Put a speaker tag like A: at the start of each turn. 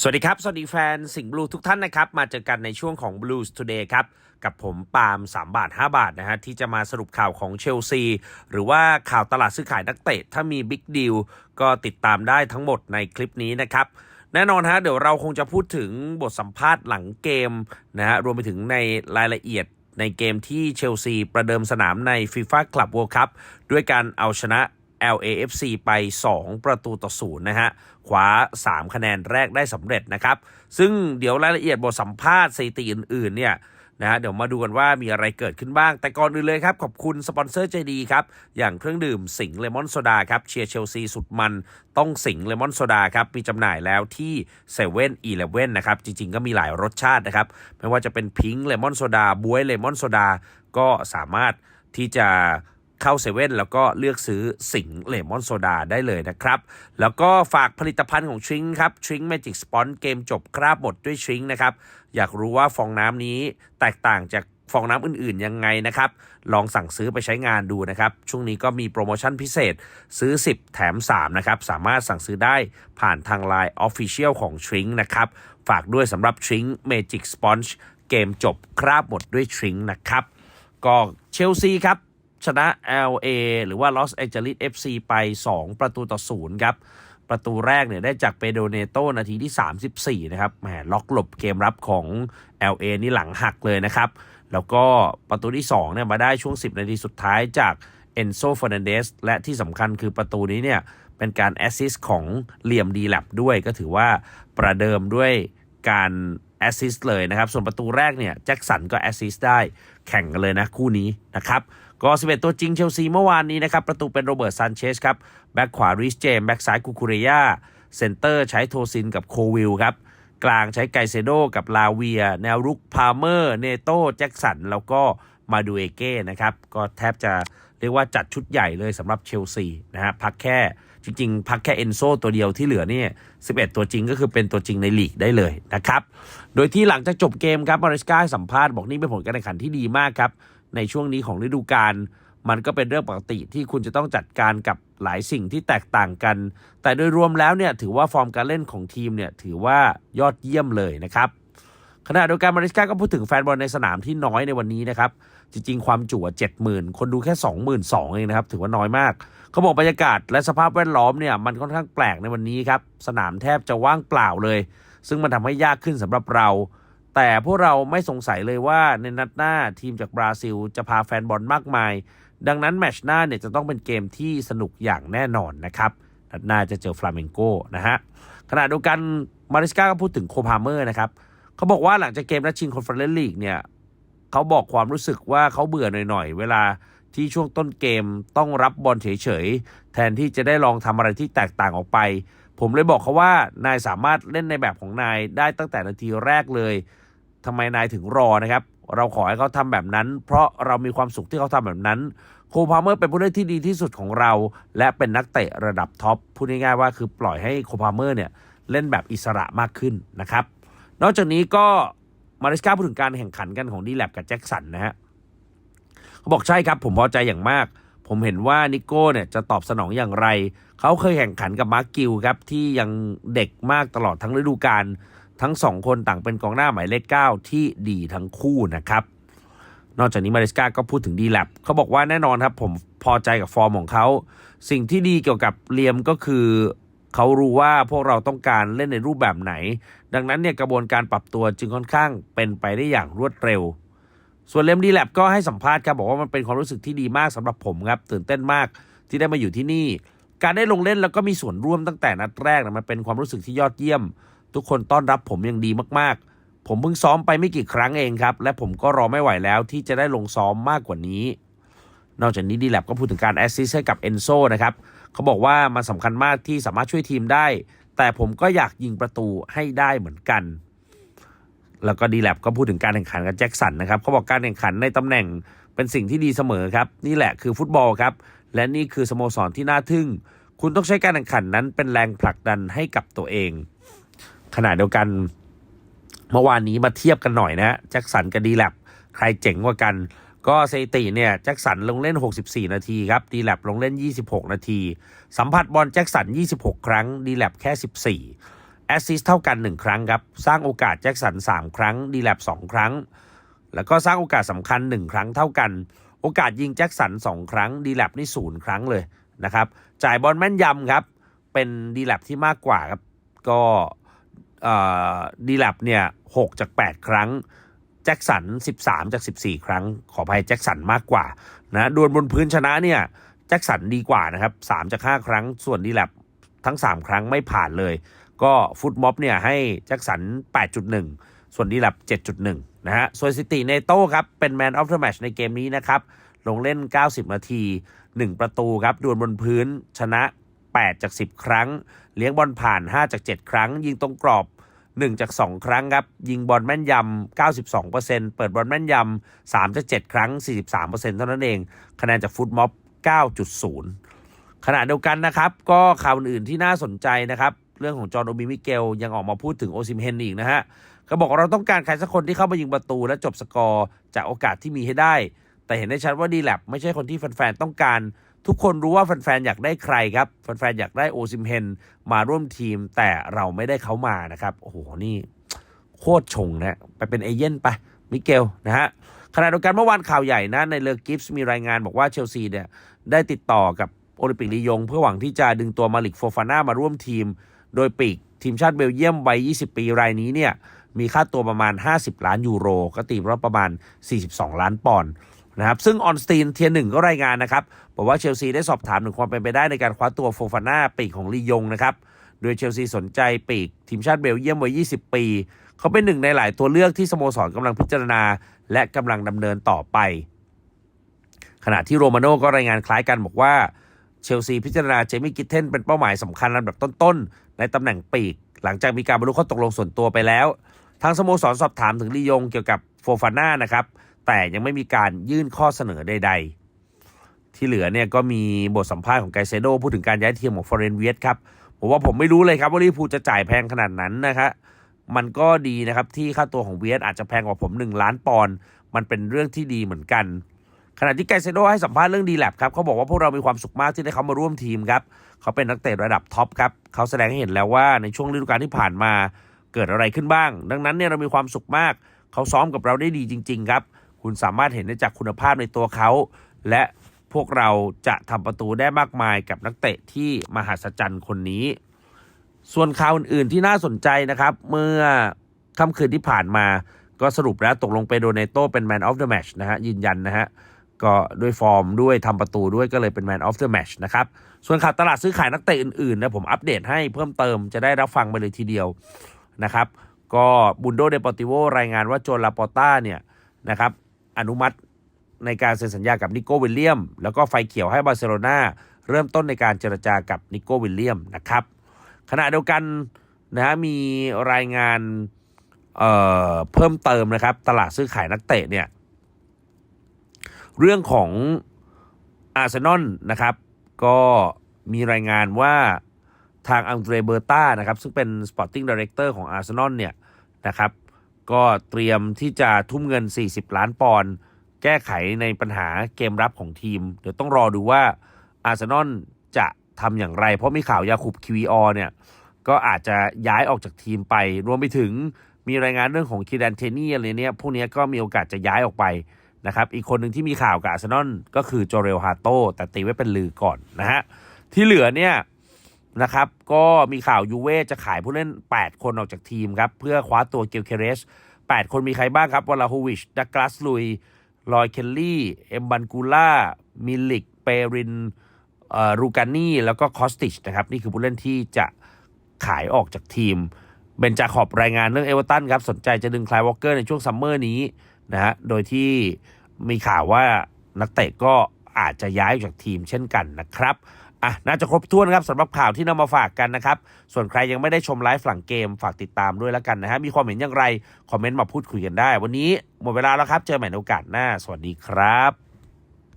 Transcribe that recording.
A: สวัสดีครับ สวัสดีแฟนสิงห์บลูทุกท่านนะครับ มาเจอกันในช่วงของ Blues Today ครับ กับผมปาล์ม3 บาท 5 บาทนะฮะ ที่จะมาสรุปข่าวของเชลซี หรือว่าข่าวตลาดซื้อขายนักเตะ ถ้ามีบิ๊กดีลก็ติดตามได้ทั้งหมดในคลิปนี้นะครับ แน่นอนฮะ เดี๋ยวเราคงจะพูดถึงบทสัมภาษณ์หลังเกมนะฮะรวมไปถึงในรายละเอียดในเกมที่เชลซีประเดิมสนามใน FIFA Club World Cup ด้วยการเอาชนะ LAFC ไป 2 ประตูต่อศูนย์นะฮะคว้า 3 คะแนนแรกได้สำเร็จนะครับ ซึ่งเดี๋ยวรายละเอียดบทสัมภาษณ์สถิติอื่น ๆ เนี่ยนะฮะเดี๋ยวมาดูกันว่ามีอะไรเกิดขึ้นบ้าง แต่ก่อนอื่นเลยครับ ขอบคุณสปอนเซอร์ใจดีครับ อย่างเครื่องดื่มสิงเลมอนโซดาครับ เชียร์เชลซีสุดมันต้องสิงเลมอนโซดาครับ มีจำหน่ายแล้วที่เซเว่นอีเลฟเว่นนะครับ จริง ๆ ก็มีหลายรสชาตินะครับ ไม่ว่าจะเป็นพิงค์เลมอนโซดาบวยเลมอนโซดาก็สามารถที่จะ เข้าเซเว่นแล้วก็เลือกซื้อสิงเลมอนโซดาได้เลยนะครับ แล้วก็ฝากผลิตภัณฑ์ของทริงครับทริงแมจิกสปอนเกมจบคราบหมดด้วยทริงนะครับ อยากรู้ว่าฟองน้ำนี้แตกต่างจากฟองน้ำอื่นๆ ยังไงนะครับ ลองสั่งซื้อไปใช้งานดูนะครับ ช่วงนี้ก็มีโปรโมชั่นพิเศษซื้อ 10 แถม 3 นะครับ สามารถสั่งซื้อได้ผ่านทาง Line Official ของทริงนะครับ ฝากด้วยสำหรับทริงเมจิกสปอนเกมจบคราบหมดด้วยทริงนะครับ ก็เชลซีครับ ชนะ LA หรือว่า Los Angeles FC ไป 2 ประตูต่อศูนย์ครับ ประตูแรกเนี่ยได้จากเปโดเนโตนาทีที่ 34 นะครับแหมล็อกหลบเกมรับของ LA นี่หลังหักเลยนะครับ แล้วก็ประตูที่2เนี่ยมาได้ช่วง 10 นาทีสุดท้ายจากเอนโซฟ r ร์นันเดสและที่สำคัญคือประตูนี้เนี่ยเป็นการแอสซิสต์ของเหลี่ยมดีแลบด้วยก็ถือว่าประเดิมด้วยการแอสซิสต์เลยนะครับ ส่วนประตูแรกเนี่ยแจ็คสันก็แอสซิสต์ได้แข่งกันเลยนะคู่นี้นะครับ ก็11 ตัวจริงเชลซีเมื่อวานนี้นะครับ ประตูเป็นโรเบิร์ตซานเชสครับ แบ็กขวาริสเจมแบ็กซ้ายคูคูเรียเซนเตอร์ใช้โทซินกับโควิลครับ กลางใช้ไกเซโดกับลาเวีย แนวรุกพาเมอร์เนโตแจ็คสันแล้วก็มาดูเอเก้นะครับ ก็แทบจะเรียกว่าจัดชุดใหญ่เลยสำหรับเชลซีนะฮะพักแค่จริง ๆ พักแค่เอนโซตัวเดียวที่เหลือเนี่ย11 ตัวจริงก็คือเป็นตัวจริงในลีกได้เลยนะครับ โดยที่หลังจากจบเกมครับมาริสกาให้สัมภาษณ์บอกนี่เป็นผลการแข่งขันที่ดีมากครับ ในช่วงนี้ของฤดูกาลมันก็เป็นเรื่องปกติที่คุณจะต้องจัดการกับหลายสิ่งที่แตกต่างกัน แต่โดยรวมแล้วเนี่ยถือว่าฟอร์มการเล่นของทีมเนี่ยถือว่ายอดเยี่ยมเลยนะครับขณะเดียวกันมาริสกาก็พูดถึงแฟนบอลในสนามที่น้อยในวันนี้นะครับ จริง ๆ ความจุเจ็ดหมื่นคนดูแค่สองหมื่นสองเองนะครับ ถือว่าน้อยมาก เขาบอกบรรยากาศและสภาพแวดล้อมเนี่ยมันค่อนข้างแปลกในวันนี้ครับ สนามแทบจะว่างเปล่าเลย ซึ่งมันทำให้ยากขึ้นสำหรับเรา แต่พวกเราไม่สงสัยเลยว่าในนัดหน้าทีมจากบราซิล จะพาแฟนบอลมากมาย ดังนั้นแมชหน้าเนี่ยจะต้องเป็นเกมที่สนุกอย่างแน่นอนนะครับนัดหน้าจะเจอฟลาเมงโกนะฮะขณะเดียวกันมาริสกาก็พูดถึงโคพาเมอร์นะครับเขาบอกว่าหลังจากเกมนัดชิงคอนเฟอเรนซ์ลีกเนี่ยเขาบอกความรู้สึกว่าเขาเบื่อหน่อยๆ เวลาที่ช่วงต้นเกมต้องรับบอลเฉยๆ แทนที่จะได้ลองทำอะไรที่แตกต่างออกไป ผมเลยบอกเขาว่านายสามารถเล่นในแบบของนายได้ตั้งแต่นาทีแรกเลย ทำไมนายถึงรอนะครับ เราขอให้เขาทำแบบนั้น เพราะเรามีความสุขที่เขาทำแบบนั้นโคพาเมอร์เป็นผู้เล่นที่ดีที่สุดของเรา และเป็นนักเตะระดับท็อปพูดง่ายๆว่าคือปล่อยให้โคพาเมอร์เนี่ยเล่นแบบอิสระมากขึ้นนะครับ นอกจากนี้ก็มาริสกาพูดถึงการแข่งขันกันของดีแลบกับแจ็คสันนะฮะเขาบอกใช่ครับผมพอใจอย่างมาก ผมเห็นว่านิโก้เนี่ยจะตอบสนองอย่างไร เขาเคยแข่งขันกับมาร์กิลครับที่ยังเด็กมากตลอดทั้งฤดูกาล ทั้งสองคนต่างเป็นกองหน้าหมายเลข 9 ที่ดีทั้งคู่นะครับ นอกจากนี้มาริสกาก็พูดถึงดีแลบเขาบอกว่าแน่นอนครับผมพอใจกับฟอร์มของเขา สิ่งที่ดีเกี่ยวกับเลียมก็คือเขารู้ว่าพวกเราต้องการเล่นในรูปแบบไหน ดังนั้นเนี่ยกระบวนการปรับตัวจึงค่อนข้างเป็นไปได้อย่างรวดเร็ว ส่วนเลมดีแลบก็ให้สัมภาษณ์ครับบอกว่ามันเป็นความรู้สึกที่ดีมากสำหรับผมครับตื่นเต้นมากที่ได้มาอยู่ที่นี่ การได้ลงเล่นแล้วก็มีส่วนร่วมตั้งแต่นัดแรกนะมันเป็นความรู้สึกที่ยอดเยี่ยม ทุกคนต้อนรับผมอย่างดีมากๆ ผมเพิ่งซ้อมไปไม่กี่ครั้งเองครับ และผมก็รอไม่ไหวแล้วที่จะได้ลงซ้อมมากกว่านี้ นอกจากนี้ดีแลบก็พูดถึงการแอสซิสให้กับเอนโซนะครับเขาบอกว่ามันสำคัญมากที่สามารถช่วยทีมได้ แต่ผมก็อยากยิงประตูให้ได้เหมือนกัน แล้วก็ดีแลบก็พูดถึงการแข่งขันกับแจ็คสันนะครับเขาบอกการแข่งขันในตำแหน่งเป็นสิ่งที่ดีเสมอครับ นี่แหละคือฟุตบอลครับ และนี่คือสโมสรที่น่าทึ่ง คุณต้องใช้การแข่งขันนั้นเป็นแรงผลักดันให้กับตัวเอง ขณะเดียวกันเมื่อวานนี้มาเทียบกันหน่อยนะแจ็คสันกับดีแลบใครเจ๋งกว่ากัน ก็สถิติเนี่ยแจ็คสันลงเล่น 64 นาทีครับดีแลบลงเล่น 26 นาที สัมผัสบอลแจ็คสัน 26 ครั้งดีแลบแค่ 14 แอสซิสเท่ากัน 1 ครั้งครับ สร้างโอกาสแจ็คสัน 3 ครั้งดีแลบ2 ครั้ง แล้วก็สร้างโอกาสสำคัญ 1 ครั้งเท่ากัน โอกาสยิงแจ็คสัน 2 ครั้งดีแลบนี่ศูนย์ครั้งเลยนะครับจ่ายบอลแม่นยำครับเป็นดีแลบที่มากกว่าครับก็ ดีแลบเนี่ย6จาก 8 ครั้งแจ็คสัน 13 จาก 14 ครั้ง ขออภัยแจ็คสันมากกว่านะดวลบนพื้นชนะเนี่ยแจ็คสันดีกว่านะครับ3จาก 5 ครั้ง ส่วนดีแลบทั้ง 3 ครั้งไม่ผ่านเลย ก็ฟุตม็อบเนี่ยให้แจ็คสัน 8.1 ส่วนดีแลบ7.1 นะฮะส่วนสิติเนโต้ครับ เป็นแมนออฟเดอะแมชในเกมนี้นะครับ ลงเล่น 90 นาที 1 ประตูครับดวลบนพื้นชนะ 8 จาก 10 ครั้ง เลี้ยงบอลผ่าน 5 จาก 7 ครั้ง ยิงตรงกรอบ 1 จาก 2 ครั้งครับ ยิงบอลแม่นยำ 92%เปิดบอลแม่นยำ 3 จาก 7 ครั้ง 43%เท่านั้นเอง คะแนนจากฟุตม็อบ 9.0 ขณะเดียวกันนะครับ ก็ข่าวอื่นที่น่าสนใจนะครับ เรื่องของจอห์นโอบิมิเกล ยังออกมาพูดถึงโอซิมเฮนอีกนะฮะก็บอกเราต้องการใครสักคนที่เข้ามายิงประตูและจบสกอร์จากโอกาสที่มีให้ได้ แต่เห็นได้ชัดว่าดีแลบไม่ใช่คนที่แฟนๆต้องการ ทุกคนรู้ว่าแฟนๆอยากได้ใครครับแฟนๆอยากได้โอซิมเฮนมาร่วมทีม แต่เราไม่ได้เขามานะครับโอ้โหนี่โคตรชงนะไปเป็นเอเย่นไปมิเกลนะฮะขณะเดียวกันเมื่อวานข่าวใหญ่นะในเลอกิฟส์มีรายงานบอกว่าเชลซีเนี่ยได้ติดต่อกับโอลิมปิกลียง เพื่อหวังที่จะดึงตัวมาลิกโฟฟาน่ามาร่วมทีม โดยปีกทีมชาติเบลเยียมวัย 20 ปีรายนี้เนี่ยมีค่าตัวประมาณ 50 ล้านยูโร ก็ตีว่าประมาณ 42 ล้านปอนด์ นะครับซึ่งออนสตีนเทียหนึ่งก็รายงานนะครับบอกว่าเชลซีได้สอบถามถึงความเป็นไปได้ในการคว้าตัวโฟฟาน่าปีกของลียงนะครับโดยเชลซีสนใจปีกทีมชาติเบลเยียมวัย 20 ปี เขาเป็นหนึ่งในหลายตัวเลือกที่สโมสรกำลังพิจารณา และกำลังดำเนินต่อไป ขณะที่โรมาโน่ก็รายงานคล้ายกันบอกว่าเชลซีพิจารณาเจมี่กิทเทนเป็นเป้าหมายสำคัญลำดับต้นๆ ในตำแหน่งปีก หลังจากมีการบรรลุข้อตกลงส่วนตัวไปแล้ว ทางสโมสรสอบถามถึงลียงเกี่ยวกับโฟฟาน่านะครับ แต่ยังไม่มีการยื่นข้อเสนอใด ๆ ที่เหลือเนี่ยก็มีบทสัมภาษณ์ของไกเซโดพูดถึงการย้ายทีมของฟอร์เรนเวียสครับผมว่าผมไม่รู้เลยครับว่าลิเวอร์พูลจะจ่ายแพงขนาดนั้นนะครับมันก็ดีนะครับที่ค่าตัวของเวียสอาจจะแพงกว่าผม 1 ล้านปอนด์มันเป็นเรื่องที่ดีเหมือนกัน ขณะที่ไกเซโดให้สัมภาษณ์เรื่องดีแลบครับเขาบอกว่าพวกเรามีความสุขมากที่ได้เขามาร่วมทีมครับเขาเป็นนักเตะระดับท็อปครับเขาแสดงให้เห็นแล้วว่าในช่วงฤดูกาลที่ผ่านมาเกิดอะไรขึ้นบ้าง ดังนั้นเนี่ยเรามีความสุขมาก เขาซ้อมกับเราได้ดีจริง ๆ ครับ คุณสามารถเห็นได้จากคุณภาพในตัวเขา และพวกเราจะทำประตูได้มากมายกับนักเตะที่มหัศจรรย์คนนี้ ส่วนข่าวอื่น ๆ ที่น่าสนใจนะครับ เมื่อค่ำคืนที่ผ่านมาก็สรุปแล้วตกลงเปโดเนโตเป็น Man of the Match นะฮะยืนยันนะฮะก็ด้วยฟอร์มด้วยทำประตูด้วยก็เลยเป็น Man of the Match นะครับ ส่วนข่าวตลาดซื้อขายนักเตะอื่นๆนะผมอัปเดตให้เพิ่มเติมจะได้รับฟังไปเลยทีเดียวนะครับ ก็บุนโดเดปอติโวรายงานว่าโจลาปอต้าเนี่ยนะครับ อนุมัติในการเซ็นสัญญากับนิโก้วิลเลียม แล้วก็ไฟเขียวให้บาร์เซโลนาเริ่มต้นในการเจรจากับนิโก้วิลเลียมนะครับ ขณะเดียวกันนะฮะมีรายงานเอ่อเพิ่มเติมนะครับ ตลาดซื้อขายนักเตะเนี่ย เรื่องของอาร์เซนอลนะครับ ก็มีรายงานว่าทางอังเดรเบอร์ต้านะครับ ซึ่งเป็น Sporting Director ของอาร์เซนอลเนี่ยนะครับ ก็เตรียมที่จะทุ่มเงิน 40 ล้านปอนด์แก้ไขในปัญหาเกมรับของทีม เดี๋ยวต้องรอดูว่าอาร์เซนอลจะทำอย่างไร เพราะมีข่าวยาคุบคิวีอเนี่ย ก็อาจจะย้ายออกจากทีมไป รวมไปถึงมีรายงานเรื่องของคีแดนเทนี่อะไรเนี่ย พวกนี้ก็มีโอกาสจะย้ายออกไปนะครับ อีกคนหนึ่งที่มีข่าวกับอาร์เซนอลก็คือโจเรลฮาโตแต่ตีไว้เป็นลือก่อนนะฮะ ที่เหลือเนี่ย นะครับ ก็มีข่าวยูเว่จะขายผู้เล่น 8 คนออกจากทีมครับ เพื่อคว้าตัวเกลเคเรส 8 คนมีใครบ้างครับวลาฮูวิชดักลาสลุยลอยเคลลี่ เอมบันกูล่า มิลิก เปรินรูกานี่ แล้วก็คอสติชนะครับ นี่คือผู้เล่นที่จะขายออกจากทีม เบนจาขอบรายงานเรื่องเอเวอร์ตันครับ สนใจจะดึงคลายวอลเกอร์ในช่วงซัมเมอร์นี้นะฮะ โดยที่มีข่าวว่านักเตะก็อาจจะย้ายออกจากทีมเช่นกันนะครับ อะน่าจะครบถ้วนครับสำหรับข่าวที่นำมาฝากกันนะครับ ส่วนใครยังไม่ได้ชมไลฟ์หลังเกมฝากติดตามด้วยแล้วกันนะฮะมีความเห็นอย่างไร คอมเมนต์มาพูดคุยกันได้ วันนี้หมดเวลาแล้วครับ เจอใหม่ในโอกาสหน้า สวัสดีครับ